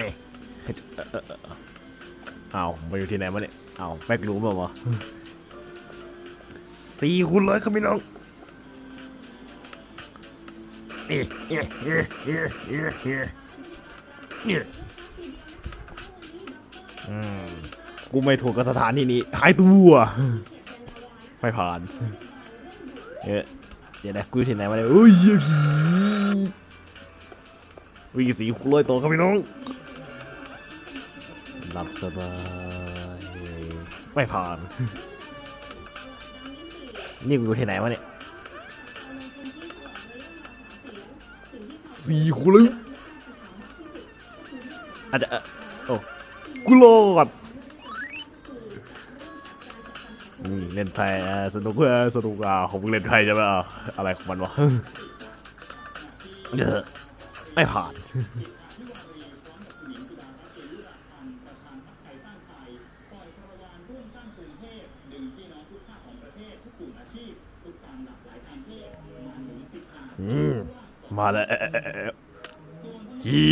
นี่เออเออเออเอาวมาอยู่ที่ไหนวะเนี่ยอ้าวแบ็กรูมเปล่าวะสี่คูณร้อยครับพี่น้องนี่นี่นี่นี่นี่นี่นี่อืมกูไม่ถูกกับสถานที่นี้หายตัวไม่ผ่านเอ๊ะเดี๋ยวนะกูอยู่ที่ไหนมาเนี่ยโอ้ยเหี้ยผีวิ่งสีคูณร้อยตัวครับพี่น้อง หลับสบาย ไม่ผ่าน นี่กูอยู่ที่ไหนวะเนี่ยสี่คูเลยอาจจะเอ่อโอ้กูรอดนี่เล่นไพ่สนุกเพื่อสนุกอะของมึงเล่นไพ่ใช่ไหมอะอะไรของมันวะเออไม่ผ่าน อืม มาแล้วฮี